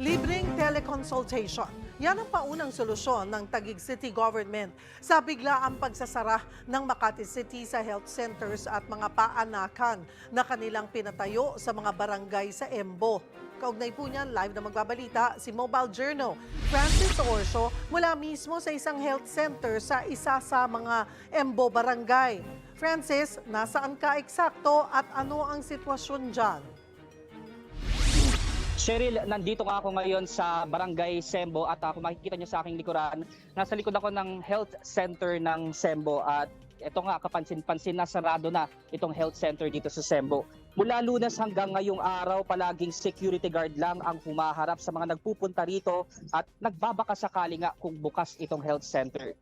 Libreng teleconsultation. Yan ang paunang solusyon ng Taguig City Government sa biglaang pagsasara ng Makati City sa health centers at mga paanakan na kanilang pinatayo sa mga barangay sa Embo. Kaugnay po niyan, live na magbabalita si Mobile Journal. Francis Orso mula mismo sa isang health center sa isa sa mga Embo barangay. Francis, nasaan ka eksakto at ano ang sitwasyon dyan? Cheryl, nandito nga ako ngayon sa Barangay Sembo at uh, kung makikita niyo sa aking likuran, nasa likod ako ng health center ng Sembo at ito nga kapansin-pansin na sarado na itong health center dito sa Sembo. Mula lunes hanggang ngayong araw, palaging security guard lang ang humaharap sa mga nagpupunta rito at nagbabaka sakali nga kung bukas itong health center.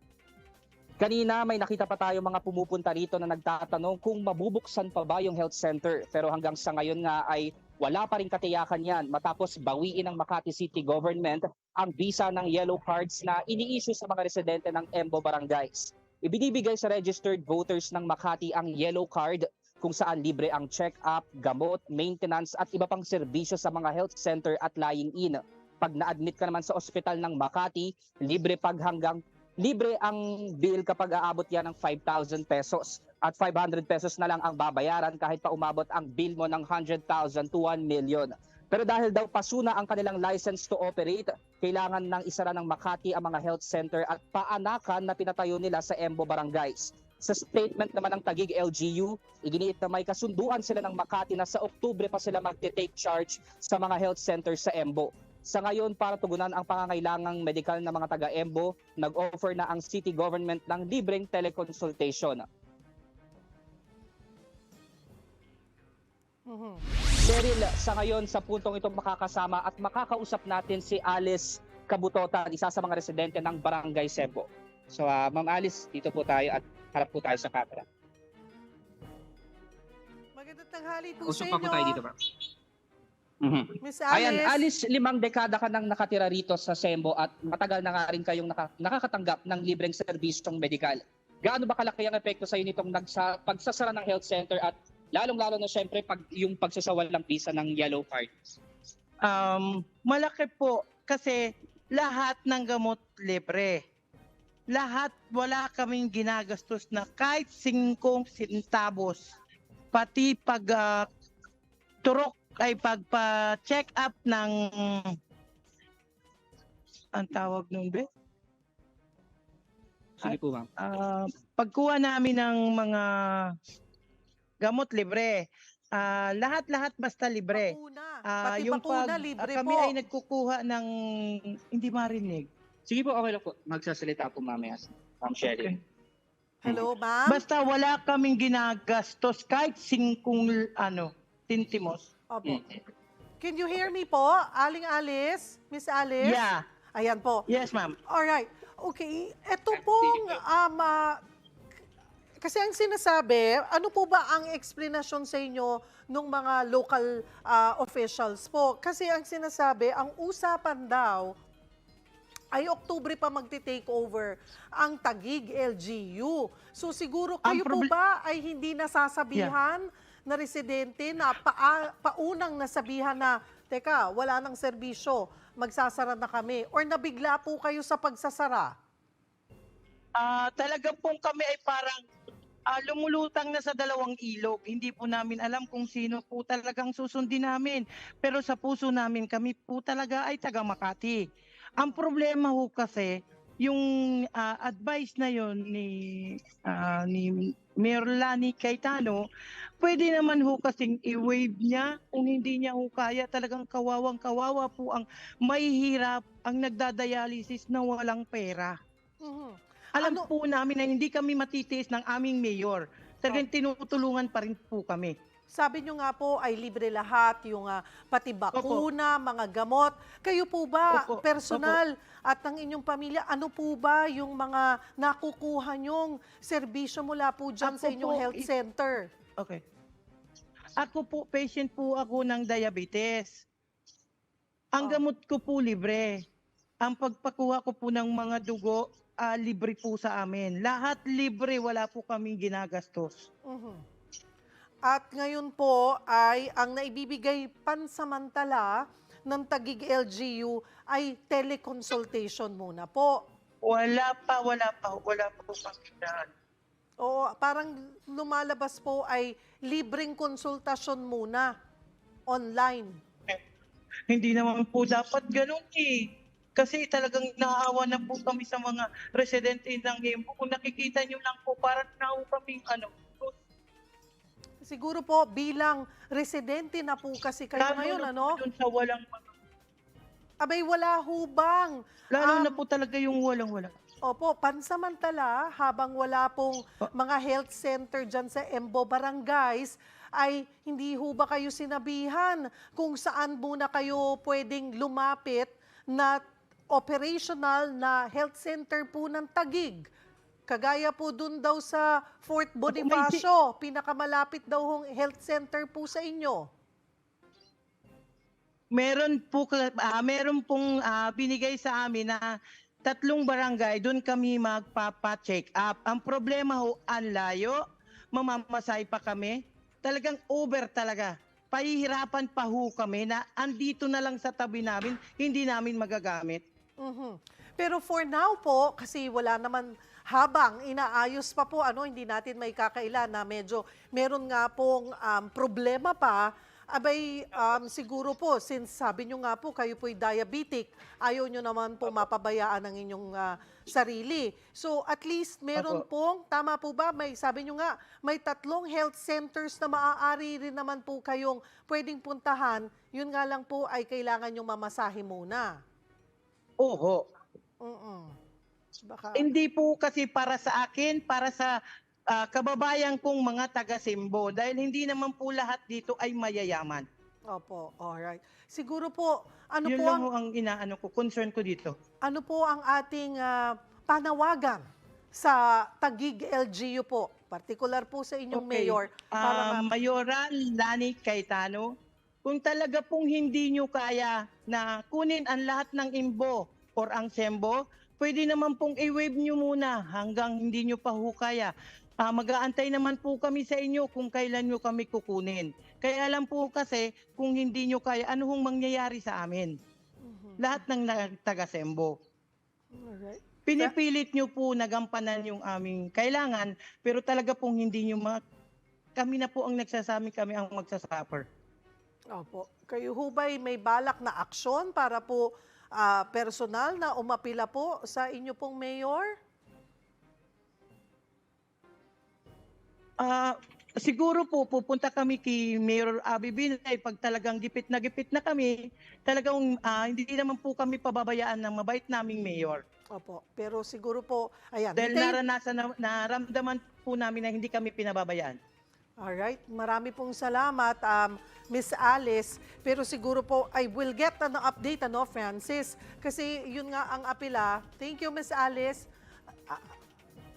Kanina may nakita pa tayo mga pumupunta rito na nagtatanong kung mabubuksan pa ba yung health center. Pero hanggang sa ngayon nga ay wala pa rin katiyakan yan matapos bawiin ng Makati City Government ang visa ng yellow cards na ini-issue sa mga residente ng Embo Barangays. Ibinibigay sa registered voters ng Makati ang yellow card kung saan libre ang check-up, gamot, maintenance at iba pang serbisyo sa mga health center at lying-in. Pag na-admit ka naman sa ospital ng Makati, libre pag hanggang libre ang bill kapag aabot yan ng 5,000 pesos at 500 pesos na lang ang babayaran kahit pa umabot ang bill mo ng 100,000 to 1 million. Pero dahil daw pasuna ang kanilang license to operate, kailangan ng isara ng Makati ang mga health center at paanakan na pinatayo nila sa Embo Barangays. Sa statement naman ng Tagig LGU, iginiit na may kasunduan sila ng Makati na sa Oktubre pa sila magte-take charge sa mga health centers sa Embo. Sa ngayon, para tugunan ang pangangailangang medikal ng mga taga-Embo, nag-offer na ang city government ng libreng teleconsultation. Mhm. Cheryl, sa ngayon sa puntong ito makakasama at makakausap natin si Alice Kabutota, isa sa mga residente ng Barangay Sebo. So, ah, Ma'am Alice, dito po tayo at harap po tayo sa camera. Magandang tanghali po Usap sa pa inyo, po tayo dito, ma'am. Mhm. Miss Alice. Ayan, Alice, limang dekada ka nang nakatira rito sa Sembo at matagal na nga rin kayong naka- nakakatanggap ng libreng serbisyong medikal. Gaano ba kalaki ang epekto sa inyo nitong nagsa, pagsasara ng health center at lalong-lalo na syempre pag, yung pagsasawal ng visa ng yellow card? Um, malaki po kasi lahat ng gamot libre. Lahat wala kaming ginagastos na kahit 5 centavos. Pati pag ah, turok ay pagpa-check up ng ang tawag nun be? Sige po, ma'am. Ah, pagkuha namin ng mga gamot libre. Ah, lahat-lahat basta libre. Bakuna. Ah, Pati yung bakuna, pag libre ah, kami po. ay nagkukuha ng hindi marinig. Sige po, okay lang po. Magsasalita po mamaya. Ma'am Sherry. Hello, ma'am? Basta wala kaming ginagastos kahit singkong ano, tintimos. Opo. Can you hear me po? Aling Alice? Miss Alice? Yeah. Ayan po. Yes, ma'am. Alright. Okay. Ito pong, um, ah, kasi ang sinasabi, ano po ba ang explanation sa inyo ng mga local ah, officials po? Kasi ang sinasabi, ang usapan daw, ay Oktubre pa magti-take over ang Tagig LGU. So siguro kayo po ba ay hindi nasasabihan na residente na paa- paunang nasabihan na, teka, wala nang serbisyo, magsasara na kami. Or nabigla po kayo sa pagsasara? Ah, talaga pong kami ay parang ah, lumulutang na sa dalawang ilog. Hindi po namin alam kung sino po talagang susundin namin. Pero sa puso namin, kami po talaga ay taga Makati. Ang problema ho kasi, yung ah, advice na yon ni ah, ni Mayor Lani Cayetano, pwede naman ho kasing i-waive niya kung hindi niya ho kaya talagang kawawang kawawa po ang mahihirap ang nagdadialysis na walang pera. Mhm. Alam Ano- po namin na hindi kami matitiis ng aming mayor. Talagang tinutulungan pa rin po kami. Sabi nyo nga po ay libre lahat, yung ah, pati bakuna, mga gamot. Kayo po ba, Opo, personal at ng inyong pamilya, ano po ba yung mga nakukuha nyong serbisyo mula po dyan sa Ako inyong po, health center? Okay. Ako po, patient po ako ng diabetes. Ang Oh. gamot ko po libre. Ang pagpakuha ko po ng mga dugo, ah, libre po sa amin. Lahat libre, wala po kaming ginagastos. Mhm. At ngayon po ay ang naibibigay pansamantala ng Tagig LGU ay teleconsultation muna po. Wala pa, wala pa, wala pa po kami na- Oo, parang lumalabas po ay libreng konsultasyon muna online. Hindi naman po dapat ganun eh. Kasi talagang naawa na po kami sa mga residente ng Himbo. Kung nakikita nyo lang po, parang nao kaming ano. Siguro po bilang residente na po kasi kayo lalo ngayon, na ano? dun sa walang, Abay, wala hubang. lalo Um, na po talaga yung walang-wala. Opo, pansamantala, habang wala pong mga health center dyan sa Embo Barangays, ay hindi ho ba kayo sinabihan kung saan muna kayo pwedeng lumapit na operational na health center po ng Tagig? Kagaya po dun daw sa Fort Bonifacio, pinakamalapit daw hong health center po sa inyo. Meron po ah, meron pong ah, binigay sa amin na tatlong barangay doon kami magpapa-check up. Ang problema ho, ang layo, mamamasay pa kami. Talagang over talaga. Pahihirapan pa ho kami na andito na lang sa tabi namin, hindi namin magagamit. Mhm. Pero for now po, kasi wala naman habang inaayos pa po, ano, hindi natin may kakaila na medyo meron nga pong um, problema pa, abay um, siguro po, since sabi nyo nga po, kayo po'y diabetic, ayaw nyo naman po mapabayaan ang inyong ah, sarili. So at least meron Opo. pong, tama po ba, may sabi nyo nga, may tatlong health centers na maaari rin naman po kayong pwedeng puntahan, yun nga lang po ay kailangan yung mamasahe muna. Oho. Mm-mm. Baka, Hindi po kasi para sa akin, para sa ah, kababayan kong mga taga-Simbo. Dahil hindi naman po lahat dito ay mayayaman. opo, alright. Siguro po, ano Yun po lang ang, inaano ko, concern ko dito. ano po ang ating ah, panawagan sa Tagig LGU po, particular po sa inyong Okay. mayor, para Ah, ma- Mayoral Lani Cayetano, kung talaga pong hindi nyo kaya na kunin ang lahat ng imbo or ang sembo, pwede naman pong i-wave nyo muna hanggang hindi nyo pa ho kaya. Ah, mag-aantay naman po kami sa inyo kung kailan nyo kami kukunin. Kaya alam po kasi kung hindi nyo kaya, ano hong mangyayari sa amin? Mhm. Lahat ng taga-sembo. Alright. Pinipilit nyo po nagampanan yung aming kailangan, pero talaga pong hindi nyo ma... Kami na po ang nagsasami, kami ang magsasuffer. Opo. Kayo ho ba'y may balak na aksyon para po ah, personal na umapila po sa inyo pong mayor? Ah, siguro po pupunta kami kay Mayor Abby Binay pag talagang gipit na gipit na kami, talagang ah, hindi naman po kami pababayaan ng mabait naming mayor. Opo. Pero siguro po, ayan. Dahil hintayin- naranasan na, naramdaman po namin na hindi kami pinababayaan. Alright, marami pong salamat, um, Miss Alice. Pero siguro po, I will get an update, ano, Francis? Kasi yun nga ang apila. Thank you, Miss Alice. Ah,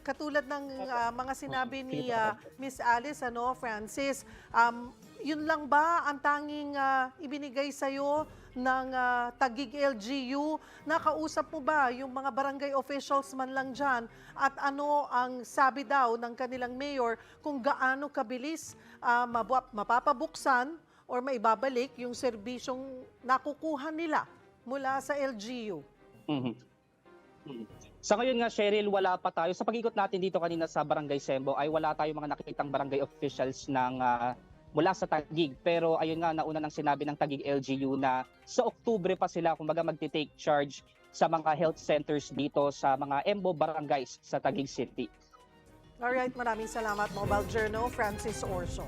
katulad ng ah, mga sinabi ni ah, Miss Alice, ano, Francis, um, yun lang ba ang tanging ah, ibinigay sa'yo ng ah, Tagig LGU? Nakausap mo ba yung mga barangay officials man lang dyan? At ano ang sabi daw ng kanilang mayor kung gaano kabilis mabu- mapapabuksan or maibabalik yung serbisyong nakukuha nila mula sa LGU? Mhm. Mhm. Sa ngayon nga, Cheryl, wala pa tayo. Sa pag-ikot natin dito kanina sa Barangay Sembo, ay wala tayong mga nakikitang barangay officials ng ah, mula sa Tagig. Pero ayun nga, nauna nang sinabi ng Tagig LGU na sa Oktubre pa sila, kumbaga magti-take charge sa mga health centers dito sa mga Embo barangays sa Tagig City. Alright, maraming salamat Mobile Journal, Francis Orso.